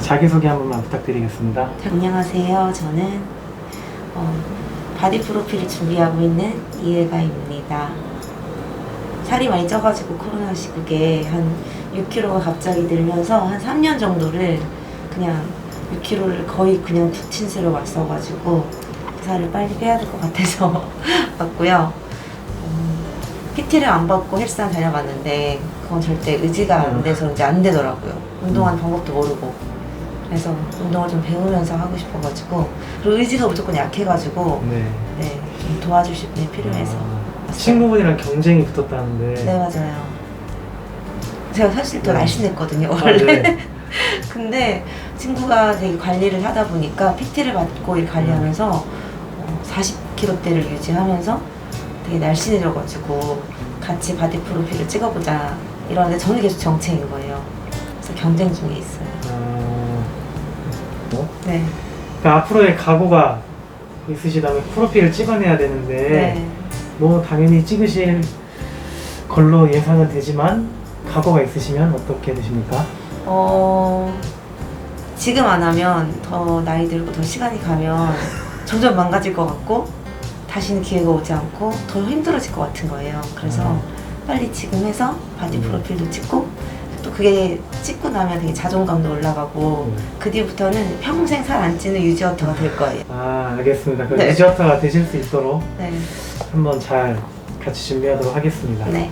자기소개 한 번만 부탁드리겠습니다. 안녕하세요. 저는 어, 바디 프로필을 준비하고 있는 이혜가입니다. 살이 많이 쪄가지고 코로나 시국에 한 6kg가 갑자기 늘면서 한 3년 정도를 그냥 6kg를 거의 그냥 부친세로 왔어가지고 그 살을 빨리 빼야 될 것 같아서 왔고요. 음, PT를 안 받고 헬스장 다녀봤는데 그건 절대 의지가 안 돼서 이제 안 되더라고요. 운동하는 방법도 모르고. 그래서 운동을 좀 배우면서 하고 싶어가지고 그리고 의지가 무조건 약해가지고 네. 네, 좀 도와주실 분이 필요해서 아, 왔어요. 친구분이랑 경쟁이 붙었다는데. 네 맞아요. 제가 사실 더 네. 날씬했거든요 아, 원래. 네. 근데 친구가 되게 관리를 하다 보니까 PT를 받고 이 관리하면서 어, 40kg대를 유지하면서 되게 날씬해져가지고 같이 바디 프로필을 찍어보자 이러는데 저는 계속 정체인 거예요. 그래서 경쟁 중에 있어요. 아, 뭐? 네. 그러니까 앞으로의 각오가 있으시다면 프로필을 찍어내야 되는데 네. 뭐 당연히 찍으실 걸로 예상은 되지만 각오가 있으시면 어떻게 되십니까? 어, 지금 안 하면 더 나이 들고 더 시간이 가면 점점 망가질 것 같고 다시는 기회가 오지 않고 더 힘들어질 것 같은 거예요. 그래서 음. 빨리 지금 해서 바디 음. 프로필도 찍고 또 그게 찍고 나면 되게 자존감도 올라가고 음. 그 뒤부터는 평생 살 안 찌는 유지어터가 될 거예요. 아 알겠습니다. 그 네. 유지어터가 되실 수 있도록 네. 한번 잘 같이 준비하도록 하겠습니다. 네.